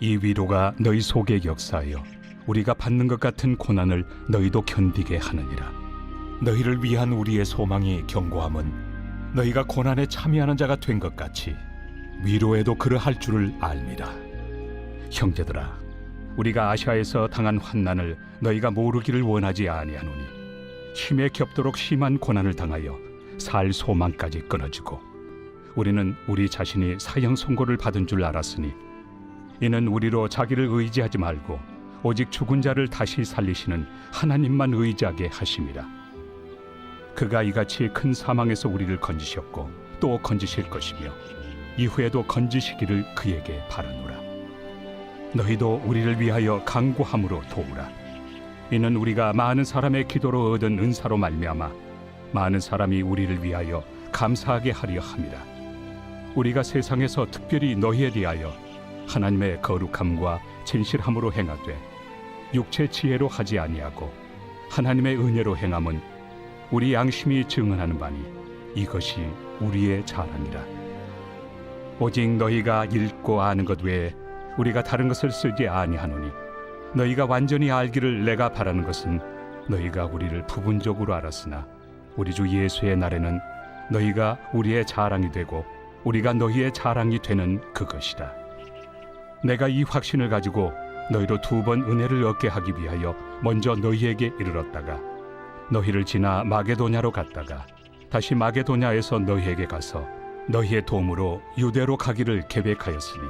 이 위로가 너희 속에 역사하여 우리가 받는 것 같은 고난을 너희도 견디게 하느니라. 너희를 위한 우리의 소망이 견고함은 너희가 고난에 참여하는 자가 된 것 같이 위로에도 그러할 줄을 알미라. 형제들아, 우리가 아시아에서 당한 환난을 너희가 모르기를 원하지 아니하노니 힘에 겹도록 심한 고난을 당하여 살 소망까지 끊어지고 우리는 우리 자신이 사형 선고를 받은 줄 알았으니 이는 우리로 자기를 의지하지 말고 오직 죽은 자를 다시 살리시는 하나님만 의지하게 하심이라. 그가 이같이 큰 사망에서 우리를 건지셨고 또 건지실 것이며 이후에도 건지시기를 그에게 바라노라. 너희도 우리를 위하여 강구함으로 도우라. 이는 우리가 많은 사람의 기도로 얻은 은사로 말미암아 많은 사람이 우리를 위하여 감사하게 하려 함이라. 우리가 세상에서 특별히 너희에 대하여 하나님의 거룩함과 진실함으로 행하되 육체 지혜로 하지 아니하고 하나님의 은혜로 행함은 우리 양심이 증언하는 바니 이것이 우리의 자랑이라 오직 너희가 읽고 아는 것 외에 우리가 다른 것을 쓰지 아니하노니 너희가 완전히 알기를 내가 바라는 것은 너희가 우리를 부분적으로 알았으나 우리 주 예수의 날에는 너희가 우리의 자랑이 되고 우리가 너희의 자랑이 되는 그것이다. 내가 이 확신을 가지고 너희로 두 번 은혜를 얻게 하기 위하여 먼저 너희에게 이르렀다가 너희를 지나 마게도냐로 갔다가 다시 마게도냐에서 너희에게 가서 너희의 도움으로 유대로 가기를 계획하였으니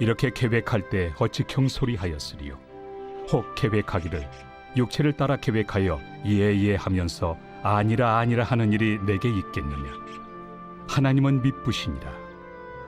이렇게 계획할 때 어찌 경솔이하였으리요. 혹 계획하기를 육체를 따라 계획하여 예예 하면서 아니라 아니라 하는 일이 내게 있겠느냐? 하나님은 미쁘시니라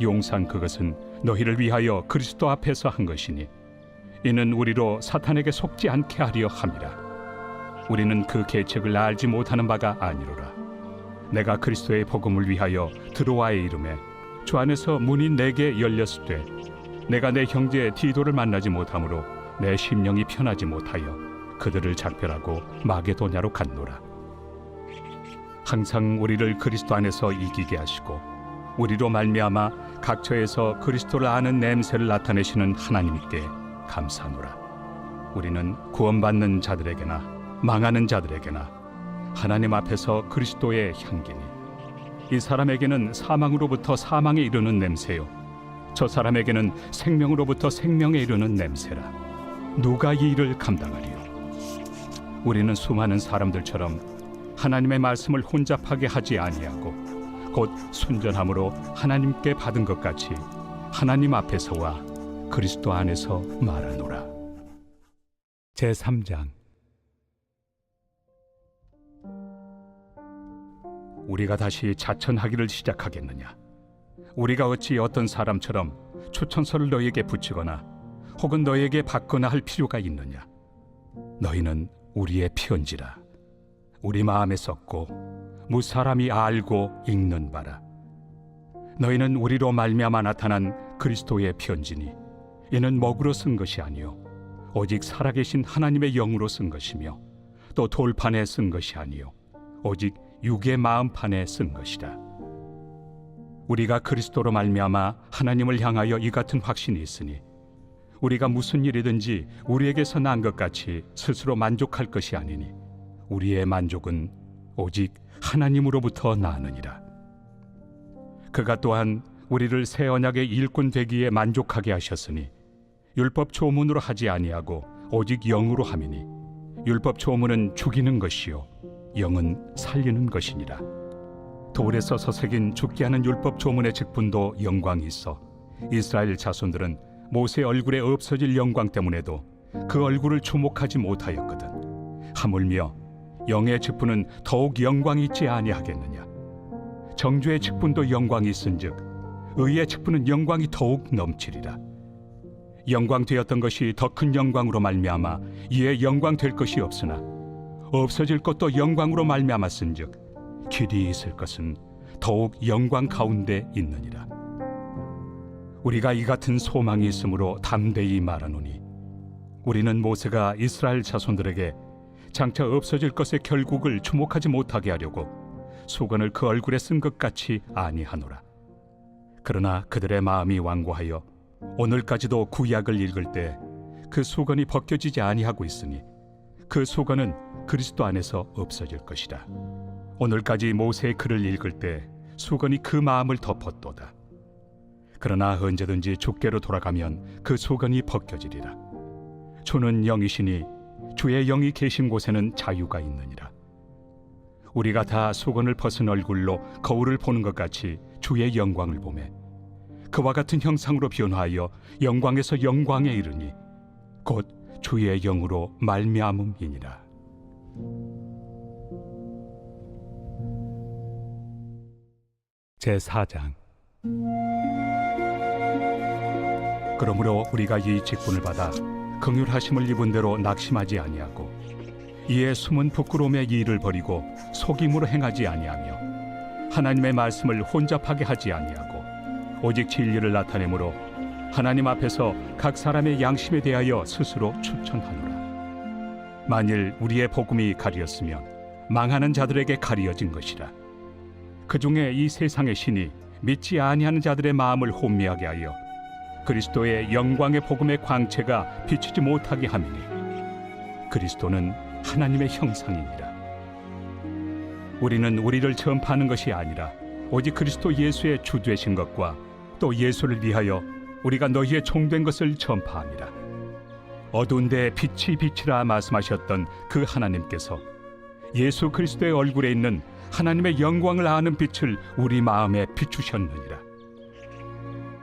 용서한 그것은 너희를 위하여 그리스도 앞에서 한 것이니 이는 우리로 사탄에게 속지 않게 하려 함이라. 우리는 그 계책을 알지 못하는 바가 아니로라. 내가 그리스도의 복음을 위하여 드로아의 이름에 주 안에서 문이 내게 열렸을 때 내가 내 형제 디도를 만나지 못하므로 내 심령이 편하지 못하여 그들을 작별하고 마게도냐로 갔노라. 항상 우리를 그리스도 안에서 이기게 하시고 우리로 말미암아 각처에서 그리스도를 아는 냄새를 나타내시는 하나님께 감사하노라. 우리는 구원받는 자들에게나 망하는 자들에게나 하나님 앞에서 그리스도의 향기니 이 사람에게는 사망으로부터 사망에 이르는 냄새요. 저 사람에게는 생명으로부터 생명에 이르는 냄새라. 누가 이 일을 감당하리요? 우리는 수많은 사람들처럼 하나님의 말씀을 혼잡하게 하지 아니하고 곧 순전함으로 하나님께 받은 것 같이 하나님 앞에서와 그리스도 안에서 말하노라. 제 3장. 우리가 다시 자천하기를 시작하겠느냐? 우리가 어찌 어떤 사람처럼 추천서를 너희에게 붙이거나 혹은 너희에게 받거나 할 필요가 있느냐? 너희는 우리의 편지라 우리 마음에 썼고 무사람이 알고 읽는 바라. 너희는 우리로 말미암아 나타난 그리스도의 편지니 이는 먹으로 쓴 것이 아니요 오직 살아계신 하나님의 영으로 쓴 것이며 또 돌판에 쓴 것이 아니요 오직 육의 마음판에 쓴 것이라. 우리가 그리스도로 말미암아 하나님을 향하여 이 같은 확신이 있으니 우리가 무슨 일이든지 우리에게서 난 것 같이 스스로 만족할 것이 아니니 우리의 만족은 오직 하나님으로부터 나느니라. 그가 또한 우리를 새 언약의 일꾼 되기에 만족하게 하셨으니 율법 조문으로 하지 아니하고 오직 영으로 함이니 율법 조문은 죽이는 것이요 영은 살리는 것이니라. 돌에 서서 새긴 죽게 하는 율법 조문의 직분도 영광이 있어 이스라엘 자손들은 모세 얼굴에 없어질 영광 때문에도 그 얼굴을 주목하지 못하였거든. 하물며 영의 직분은 더욱 영광이 있지 아니하겠느냐. 정죄의 직분도 영광이 있은즉 의의 직분은 영광이 더욱 넘치리라. 영광 되었던 것이 더 큰 영광으로 말미암아 이에 영광 될 것이 없으나 없어질 것도 영광으로 말미암았은즉 길이 있을 것은 더욱 영광 가운데 있느니라. 우리가 이 같은 소망이 있으므로 담대히 말하노니 우리는 모세가 이스라엘 자손들에게 장차 없어질 것의 결국을 주목하지 못하게 하려고 수건을 그 얼굴에 쓴 것 같이 아니하노라. 그러나 그들의 마음이 완고하여 오늘까지도 구약을 읽을 때그 수건이 벗겨지지 아니하고 있으니 그 수건은 그리스도 안에서 없어질 것이다. 오늘까지 모세의 글을 읽을 때 수건이 그 마음을 덮었도다. 그러나 언제든지 주께로 돌아가면 그 수건이 벗겨지리라. 주는 영이시니 주의 영이 계신 곳에는 자유가 있느니라. 우리가 다 수건을 벗은 얼굴로 거울을 보는 것 같이 주의 영광을 보매 그와 같은 형상으로 변화하여 영광에서 영광에 이르니 곧 주의 영으로 말미암음이니라. 제 4장 그러므로 우리가 이 직분을 받아 긍휼하심을 입은 대로 낙심하지 아니하고 이에 숨은 부끄러움의 일을 버리고 속임으로 행하지 아니하며 하나님의 말씀을 혼잡하게 하지 아니하고 오직 진리를 나타내므로 하나님 앞에서 각 사람의 양심에 대하여 스스로 추천하노라. 만일 우리의 복음이 가리었으면 망하는 자들에게 가리어진 것이라. 그 중에 이 세상의 신이 믿지 아니하는 자들의 마음을 혼미하게 하여 그리스도의 영광의 복음의 광채가 비치지 못하게 함이니 그리스도는 하나님의 형상이니라 우리는 우리를 전파하는 것이 아니라 오직 그리스도 예수의 주 되신 것과 또 예수를 위하여 우리가 너희의 종된 것을 전파함이라 어두운 데 빛이 빛이라 말씀하셨던 그 하나님께서 예수 그리스도의 얼굴에 있는 하나님의 영광을 아는 빛을 우리 마음에 비추셨느니라.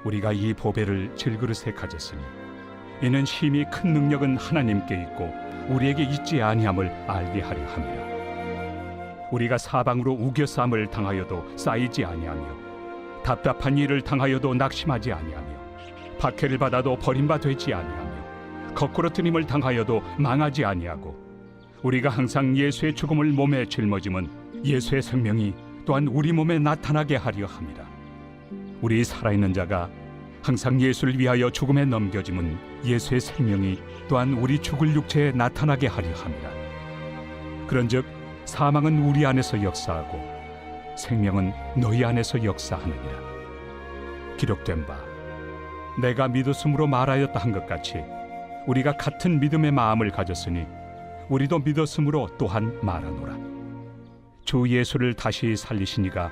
우리가 이 보배를 질그릇에 가졌으니 이는 힘이 큰 능력은 하나님께 있고 우리에게 있지 아니함을 알게 하려 함이라. 우리가 사방으로 우겨쌈을 당하여도 쌓이지 아니하며 답답한 일을 당하여도 낙심하지 아니하며 박해를 받아도 버림받지 아니하며 거꾸로 트림을 당하여도 망하지 아니하고 우리가 항상 예수의 죽음을 몸에 짊어짐은 예수의 생명이 또한 우리 몸에 나타나게 하려 함이라. 우리 살아있는 자가 항상 예수를 위하여 죽음에 넘겨짐은 예수의 생명이 또한 우리 죽을 육체에 나타나게 하려 함이라. 그런즉 사망은 우리 안에서 역사하고 생명은 너희 안에서 역사하느니라. 기록된 바 내가 믿었음으로 말하였다 한 것 같이 우리가 같은 믿음의 마음을 가졌으니 우리도 믿었으므로 또한 말하노라. 주 예수를 다시 살리시니가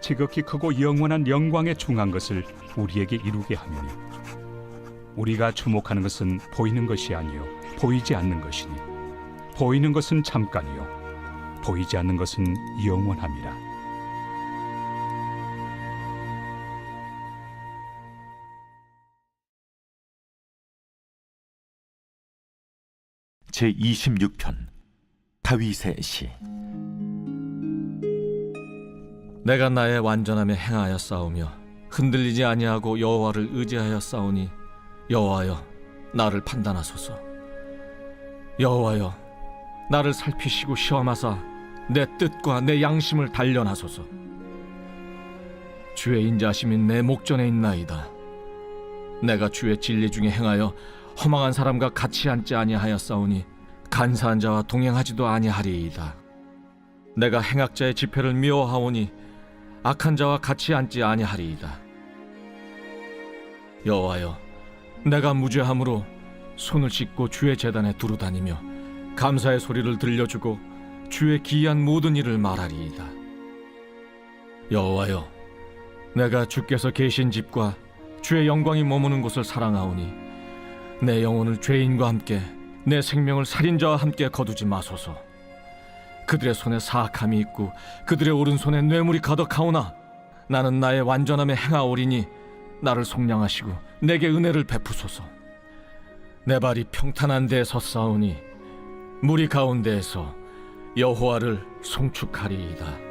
지극히 크고 영원한 영광에 중한 것을 우리에게 이루게 하느니 우리가 주목하는 것은 보이는 것이 아니요 보이지 않는 것이니 보이는 것은 잠깐이요 보이지 않는 것은 영원함이라. 제 26편 다윗의 시 내가 나의 완전함에 행하여 싸우며 흔들리지 아니하고 여호와를 의지하여 싸우니 여호와여 나를 판단하소서. 여호와여 나를 살피시고 시험하사 내 뜻과 내 양심을 단련하소서. 주의 인자심이 내 목전에 있나이다. 내가 주의 진리 중에 행하여 허망한 사람과 같이 앉지 아니하여 싸우니 간사한 자와 동행하지도 아니하리이다. 내가 행악자의 집회를 미워하오니 악한 자와 같이 앉지 아니하리이다. 여호와여, 내가 무죄함으로 손을 씻고 주의 재단에 두루 다니며 감사의 소리를 들려주고 주의 기이한 모든 일을 말하리이다. 여호와여, 내가 주께서 계신 집과 주의 영광이 머무는 곳을 사랑하오니 내 영혼을 죄인과 함께 내 생명을 살인자와 함께 거두지 마소서. 그들의 손에 사악함이 있고 그들의 오른손에 뇌물이 가득하오나 나는 나의 완전함에 행하오리니 나를 속량하시고 내게 은혜를 베푸소서. 내 발이 평탄한 데에 섰사오니 무리 가운데에서 여호와를 송축하리이다